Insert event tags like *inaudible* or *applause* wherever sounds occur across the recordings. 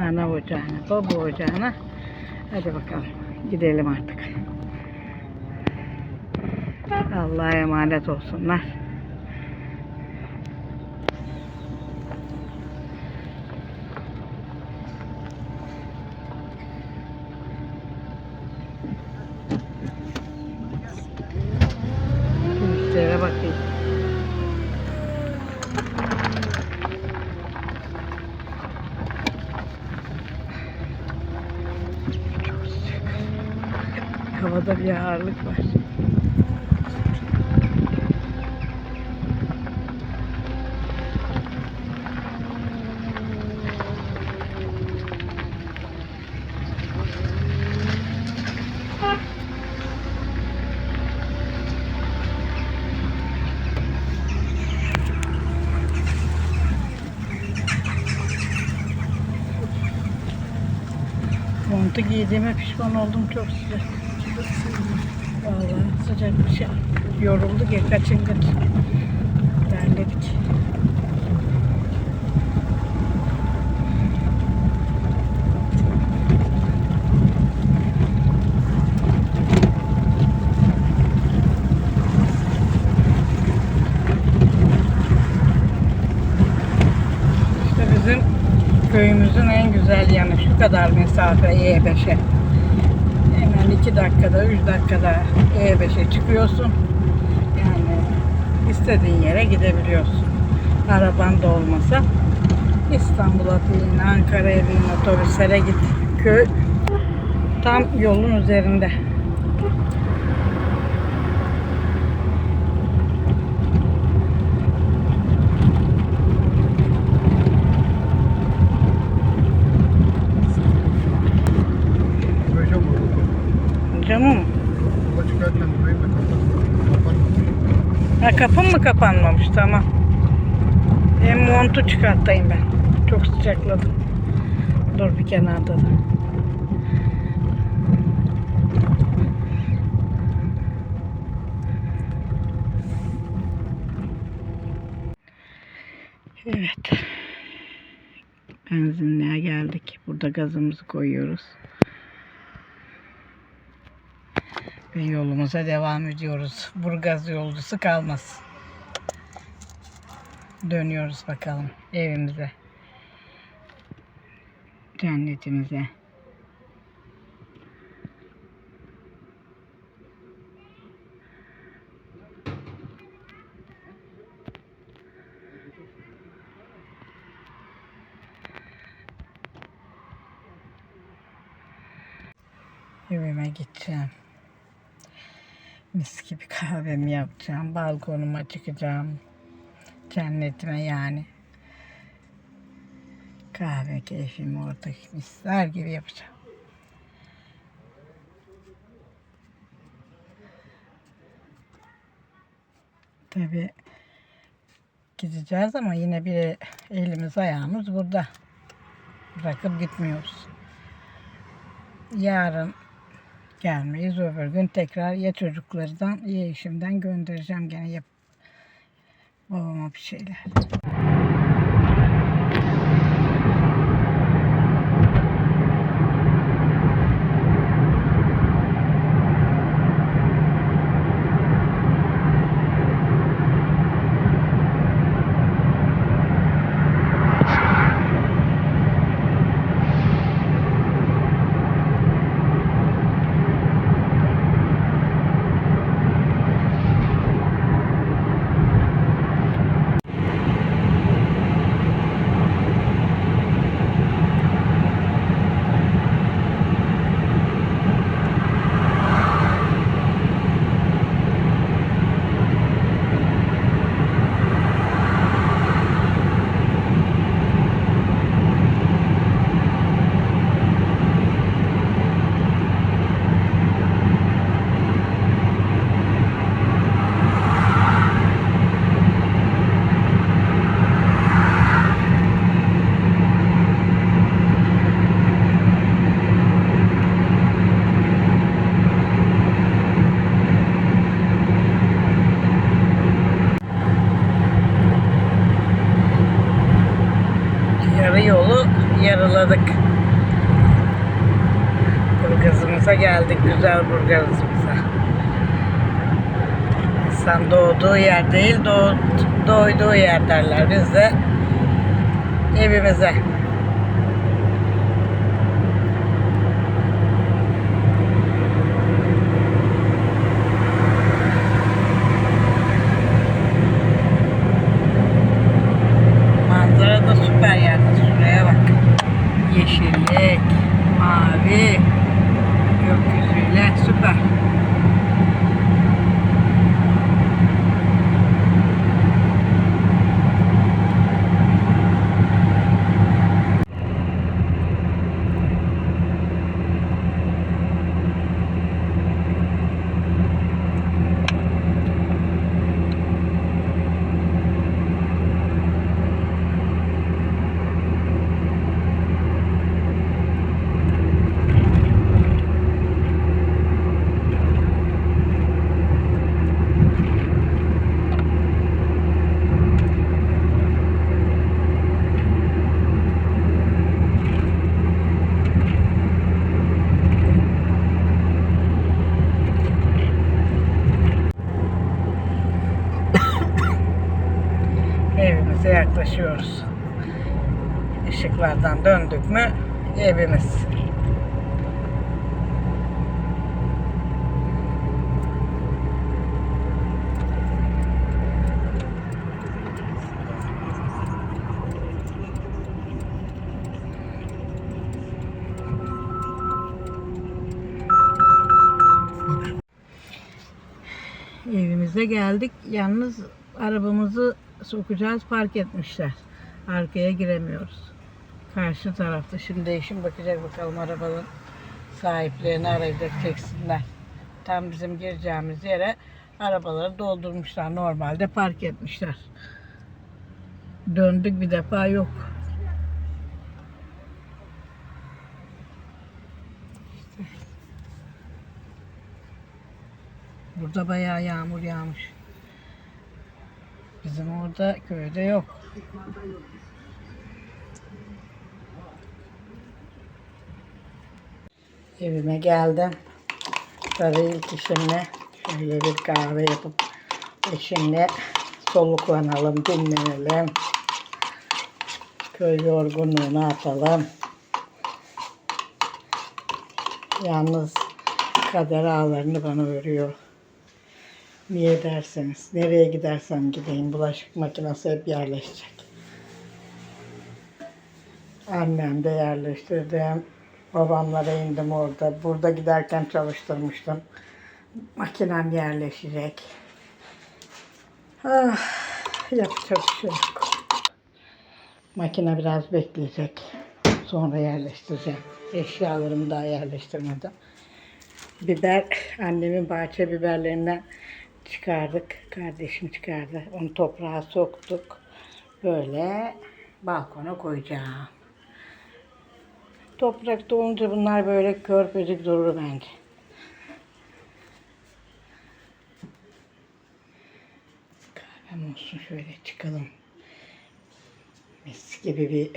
ana ocağına, baba ocağına. Hadi bakalım gidelim artık. Allah'a emanet olsunlar. Turistlere bakayım. Çok sıcak. Bir ağırlık var. Montu giydiğime pişman oldum çok sıcak. Sıcak bir şey. Yorulduk ya kaçın kaç. Terledik. İşte bizim köyümüzün en güzel yanı şu kadar mesafe E5'e. Hemen iki dakikada, üç dakikada E5'e çıkıyorsun. Yani istediğin yere gidebiliyorsun. Araban da olmasa. İstanbul'a bin, Ankara'ya bin, otobüslere git. Köy tam yolun üzerinde. Kapım mı kapanmamış? Tamam. Hem montu çıkartayım ben. Çok sıcakladım. Dur bir kenarda da. Evet. Benzinliğe geldik. Burada gazımızı koyuyoruz. Ve yolumuza devam ediyoruz. Burgaz yolcusu kalmasın. Dönüyoruz bakalım evimize. Cennetimize. Evime gideceğim. Mis gibi kahvemi yapacağım. Balkonuma çıkacağım. Cennetime yani. Kahve keyfimi orada misler gibi yapacağım. Tabi gideceğiz ama yine bir elimiz ayağımız burada. Bırakıp gitmiyoruz. Yarın gelmeyiz. Öbür gün tekrar ya çocuklardan ya eşimden göndereceğim gene yap babama bir şeyler. yarı yolu yarıladık. Burgazımıza geldik. Güzel burgazımıza. İnsan doğduğu yer değil, doğ, doyduğu yer derler. Biz de evimize. Mü evimiz. Evimize geldik. Yalnız arabamızı sokacağız park etmişler. Arkaya giremiyoruz. Karşı tarafta. Şimdi eşim bakacak bakalım arabanın sahiplerini arayacak çeksinler. Tam bizim gireceğimiz yere arabaları doldurmuşlar. Normalde park etmişler. Döndük bir defa yok. Burada bayağı yağmur yağmış. Bizim orada köyde yok. Evime geldim. Tabii ilk işimle şöyle bir kahve yapıp eşimle soluklanalım, dinlenelim. Köy yorgunluğunu atalım. Yalnız kader ağlarını bana örüyor. Niye derseniz, nereye gidersem gideyim bulaşık makinesi hep yerleşecek. Annem de yerleştirdim. Babamlara indim orada. Burada giderken çalıştırmıştım. Makinem yerleşecek. Ah, yapacak bir şey yok. Makine biraz bekleyecek. Sonra yerleştireceğim. Eşyalarımı daha yerleştirmedim. Biber, annemin bahçe biberlerinden çıkardık. Kardeşim çıkardı. Onu toprağa soktuk. Böyle balkona koyacağım. Toprakta olunca bunlar böyle körpecik durur bence. Kahvem olsun şöyle çıkalım. Mis gibi bir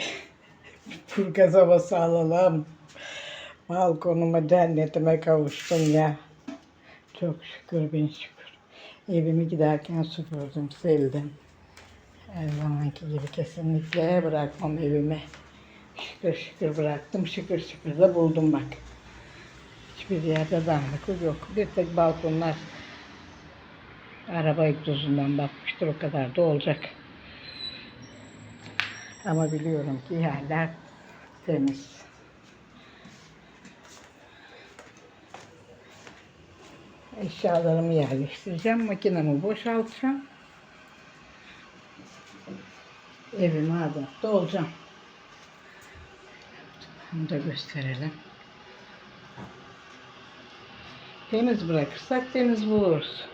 *laughs* Burgaz havası alalım. Balkonuma cennetime kavuştum ya. Çok şükür bin şükür. Evimi giderken süpürdüm, sildim. Her zamanki gibi kesinlikle bırakmam evimi. Şükür şükür bıraktım, şükür şükür de buldum bak. Hiçbir yerde dağınıklık yok. Bir tek balkonlar araba egzozundan bakmıştır o kadar da olacak. Ama biliyorum ki yerler temiz. Eşyalarımı yerleştireceğim. Makinemi boşaltacağım. Evime adapte olacağım. Bunu da gösterelim. Temiz bırakırsak temiz buluruz.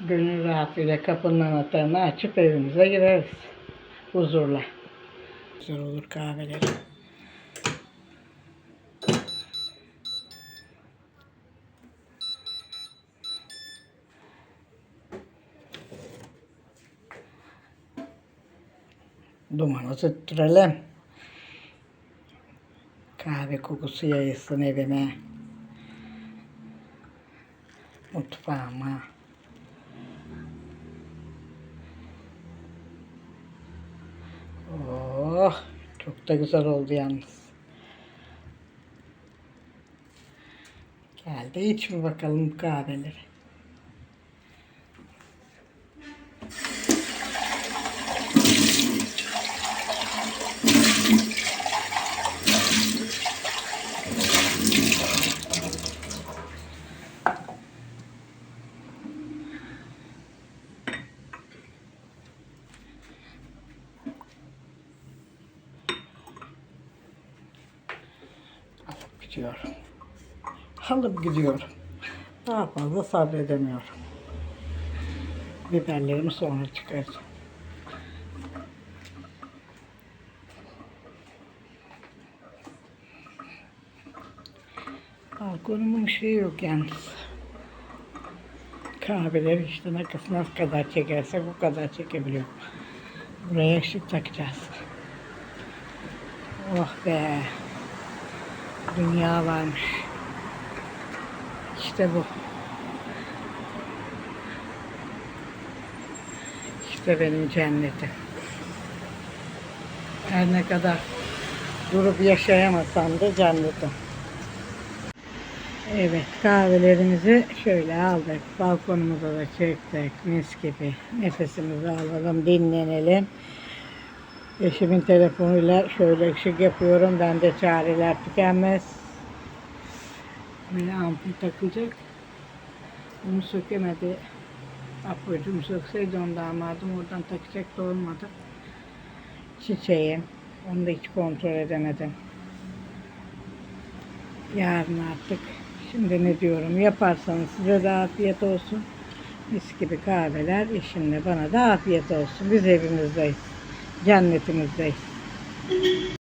Gönül rahatlığıyla kapının anahtarını açıp evimize gireriz. Huzurla. Güzel olur kahveleri. Dumanı tüttürelim. Kahve kokusu yayılsın evime. Mutfağıma. Oh, çok da güzel oldu yalnız. Gel de iç mi bakalım kahveleri. Gidiyorum. Alıp gidiyorum. Daha fazla sabredemiyorum. Biberlerimi sonra çıkaracağım. Balkonumun ışığı yok yalnız. Kahveleri işte ne kadar çekersek o kadar çekebiliyorum. Buraya ışık takacağız. Oh be. Dünya varmış. İşte bu. İşte benim cennetim. Her ne kadar durup yaşayamasam da cennetim. Evet kahvelerimizi şöyle aldık. Balkonumuza da çektik. Mis gibi. Nefesimizi alalım, dinlenelim. Eşimin telefonuyla şöyle ışık yapıyorum. Ben de çareler tükenmez. Böyle ampul takılacak. Onu sökemedi. Apocuğum sökseydi onu damadım oradan takacak da olmadı. Çiçeğim. Onu da hiç kontrol edemedim. Yarın artık. Şimdi ne diyorum yaparsanız size de afiyet olsun. Mis gibi kahveler eşimle bana da afiyet olsun. Biz evimizdeyiz. cennetimizdeysin.